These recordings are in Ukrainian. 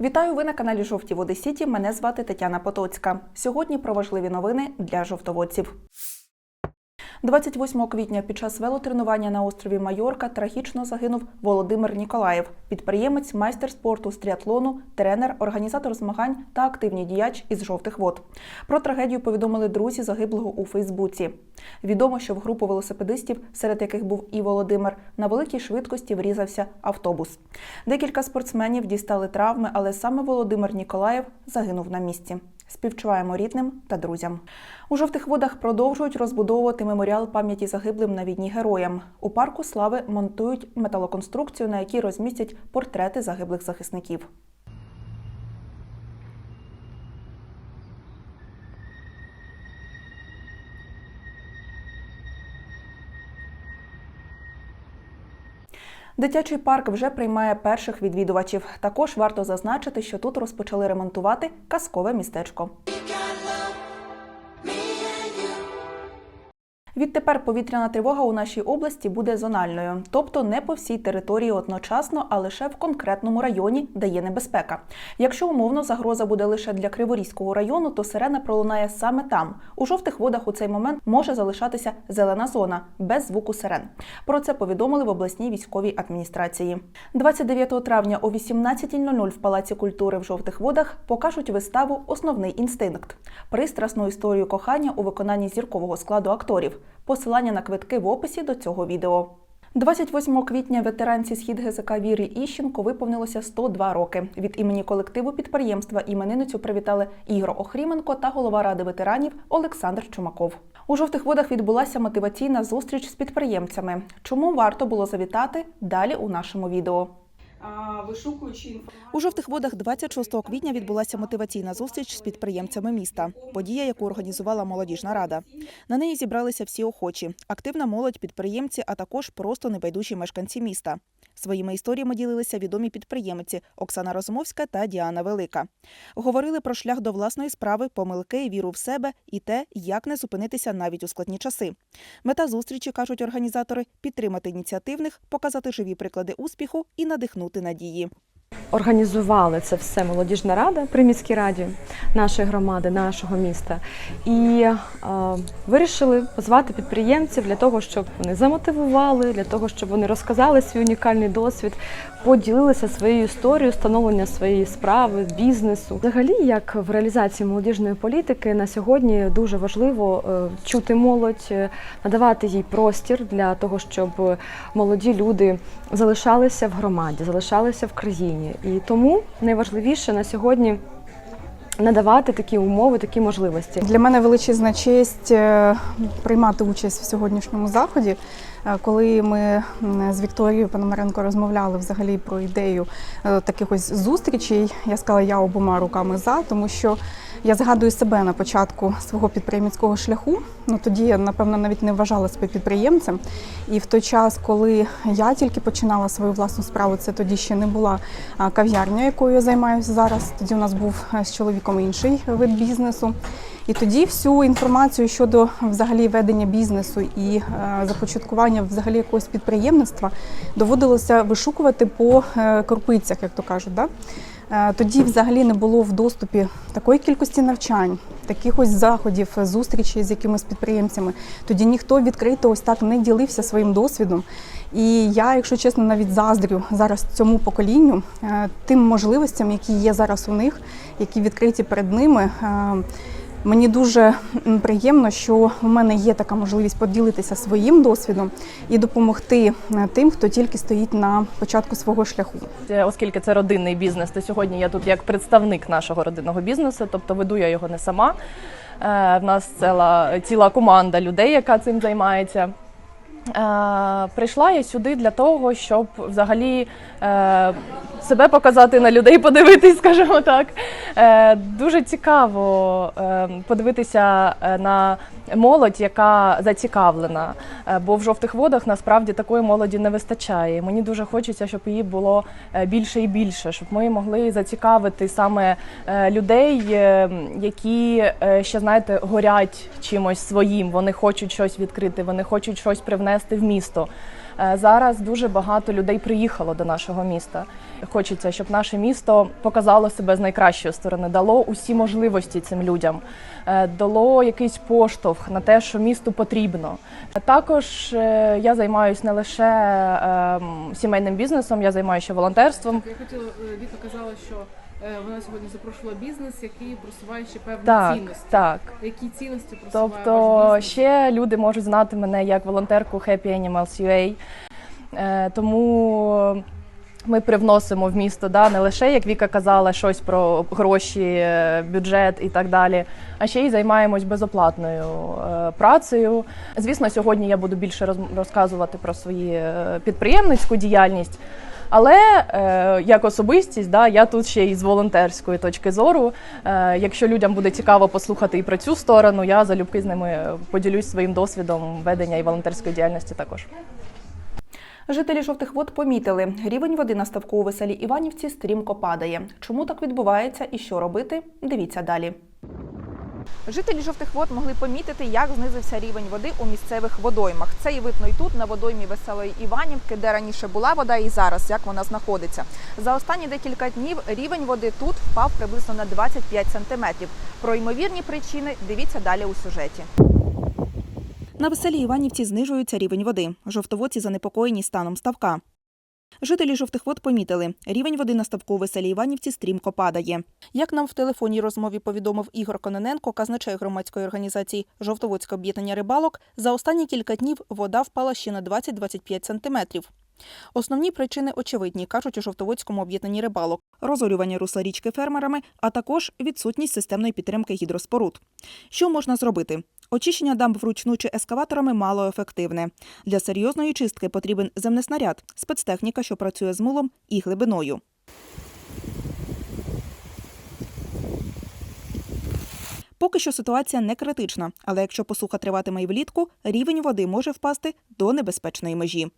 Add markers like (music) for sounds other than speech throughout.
Вітаю ви на каналі Жовті Води Сіті. Мене звати Тетяна Потоцька. Сьогодні про важливі новини для жовтоводців. 28 квітня під час велотренування на острові Майорка трагічно загинув Володимир Ніколаєв, підприємець, майстер спорту з тріатлону, тренер, організатор змагань та активний діяч із жовтих вод. Про трагедію повідомили друзі загиблого у Фейсбуці. Відомо, що в групу велосипедистів, серед яких був і Володимир, на великій швидкості врізався автобус. Декілька спортсменів дістали травми, але саме Володимир Ніколаєв загинув на місці. Співчуваємо рідним та друзям. У жовтих водах продовжують розбудовувати меморіал пам'яті загиблим на війні героям. У парку слави монтують металоконструкцію, на якій розмістять портрети загиблих захисників. Дитячий парк вже приймає перших відвідувачів. Також варто зазначити, що тут розпочали ремонтувати казкове містечко. Відтепер повітряна тривога у нашій області буде зональною, тобто не по всій території одночасно, а лише в конкретному районі, де є небезпека. Якщо умовно загроза буде лише для Криворізького району, то сирена пролунає саме там. У жовтих водах у цей момент може залишатися зелена зона без звуку сирен. Про це повідомили в обласній військовій адміністрації. 29 травня о 18.00 в Палаці культури в жовтих водах покажуть виставу Основний інстинкт пристрасну історію кохання у виконанні зіркового складу акторів. Посилання на квитки в описі до цього відео. 28 квітня ветеранці схід ГЗК Вірі Іщенко виповнилося 102 роки. Від імені колективу підприємства іменинницю привітали Ігор Охріменко та голова ради ветеранів Олександр Чумаков. У жовтих водах відбулася мотиваційна зустріч з підприємцями. Чому варто було завітати далі у нашому відео? Вишукуючи інформацію. У жовтих водах 26 квітня відбулася мотиваційна зустріч з підприємцями міста. Подія, яку організувала молодіжна рада. На неї зібралися всі охочі: активна молодь, підприємці, а також просто небайдужі мешканці міста. Своїми історіями ділилися відомі підприємці Оксана Розумовська та Діана Велика. Говорили про шлях до власної справи, помилки, віру в себе і те, як не зупинитися навіть у складні часи. Мета зустрічі кажуть організатори підтримати ініціативних, показати живі приклади успіху і надихнути надії. Організували це все молодіжна рада при міській раді нашої громади, нашого міста, і е, вирішили позвати підприємців для того, щоб вони замотивували, для того, щоб вони розказали свій унікальний досвід, поділилися своєю історією, становлення своєї справи, бізнесу. Взагалі, як в реалізації молодіжної політики, на сьогодні дуже важливо е, чути молодь, е, надавати їй простір для того, щоб молоді люди залишалися в громаді, залишалися в країні. І тому найважливіше на сьогодні надавати такі умови, такі можливості. Для мене величезна честь е, приймати участь в сьогоднішньому заході. Е, Коли ми з Вікторією Пономаренко розмовляли взагалі про ідею е, таких ось зустрічей, я сказала, я обома руками за, тому що я згадую себе на початку свого підприємницького шляху. Ну тоді я напевно навіть не вважала себе підприємцем. І в той час, коли я тільки починала свою власну справу, це тоді ще не була кав'ярня, якою я займаюся зараз. Тоді у нас був е, з чоловіком інший вид бізнесу. І тоді всю інформацію щодо взагалі ведення бізнесу і е, започаткування взагалі якогось підприємництва доводилося вишукувати по е, корпицях, як то кажуть. Да? Е, Тоді взагалі не було в доступі такої кількості навчань, таких ось заходів, зустрічей з якимись підприємцями. Тоді ніхто відкрито ось так не ділився своїм досвідом. І я, якщо чесно, навіть заздрю зараз цьому поколінню тим можливостям, які є зараз у них, які відкриті перед ними. Мені дуже приємно, що в мене є така можливість поділитися своїм досвідом і допомогти е, тим, хто тільки стоїть на початку свого шляху. Е, Оскільки це родинний бізнес, то сьогодні я тут як представник нашого родинного бізнесу, тобто веду я його не сама. Е, В нас ціла, ціла команда людей, яка цим займається. Прийшла я сюди для того, щоб взагалі себе показати на людей, подивитись, (laughs) скажімо так. Е, Дуже цікаво е, подивитися е, на молодь, яка зацікавлена. Е, Бо в жовтих водах насправді такої молоді не вистачає. Мені дуже хочеться, щоб її було е, більше і більше, щоб ми могли зацікавити саме е, людей, е, які е, ще знаєте горять чимось своїм. Вони хочуть щось відкрити, вони хочуть щось привнести в місто. Е, Зараз дуже багато людей приїхало до нашого міста. Хочеться, щоб наше місто показало себе з найкращої сторони, дало усі можливості цим людям, е, дало якийсь поштовх на те, що місту потрібно. Також е, я займаюся не лише ем, сімейним бізнесом, я займаюся волонтерством. Я хотіла, Віка казала, що вона сьогодні запрошувала бізнес, який просуває ще певні Так, цінності. так. Які цінності просуває ваш Тобто бізнес? ще люди можуть знати мене як волонтерку Happy Animals UA. Е, Тому ми привносимо в місто да, не лише, як Віка казала, щось про гроші, е, бюджет і так далі, а ще й займаємось безоплатною е, працею. Звісно, сьогодні я буду більше роз- розказувати про свою е, підприємницьку діяльність. Але е, як особистість, да, я тут ще й з волонтерської точки зору. Е, якщо людям буде цікаво послухати і про цю сторону, я залюбки з ними поділюсь своїм досвідом ведення і волонтерської діяльності також. Жителі жовтих вод помітили, рівень води на ставку у веселій Іванівці стрімко падає. Чому так відбувається і що робити? Дивіться далі. Жителі жовтих вод могли помітити, як знизився рівень води у місцевих водоймах. Це і видно і тут, на водоймі Веселої Іванівки, де раніше була вода, і зараз як вона знаходиться. За останні декілька днів рівень води тут впав приблизно на 25 сантиметрів. Про ймовірні причини дивіться далі у сюжеті. На веселій Іванівці знижується рівень води. Жовтоводці занепокоєні станом ставка. Жителі жовтих вод помітили, рівень води на ставку у веселій Іванівці стрімко падає. Як нам в телефонній розмові повідомив Ігор Кононенко, казначей громадської організації Жовтоводське об'єднання рибалок, за останні кілька днів вода впала ще на 20-25 сантиметрів. Основні причини очевидні, кажуть у Жовтоводському об'єднанні рибалок: розорювання русла річки фермерами, а також відсутність системної підтримки гідроспоруд. Що можна зробити? Очищення дамб вручну чи ескаваторами малоефективне. Для серйозної чистки потрібен земнеснаряд, спецтехніка, що працює з мулом і глибиною. Поки що ситуація не критична, але якщо посуха триватиме і влітку, рівень води може впасти до небезпечної межі.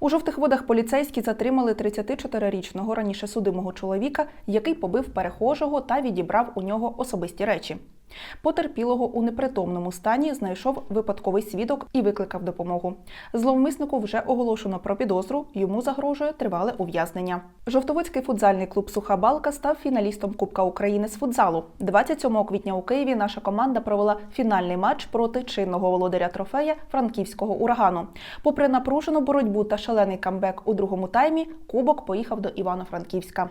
У жовтих водах поліцейські затримали 34-річного раніше судимого чоловіка, який побив перехожого та відібрав у нього особисті речі. Потерпілого у непритомному стані знайшов випадковий свідок і викликав допомогу. Зловмиснику вже оголошено про підозру. Йому загрожує тривале ув'язнення. Жовтоводський футзальний клуб Суха Балка став фіналістом Кубка України з футзалу. 27 квітня у Києві наша команда провела фінальний матч проти чинного володаря трофея франківського урагану. Попри напружену боротьбу та шалений камбек у другому таймі, кубок поїхав до Івано-Франківська.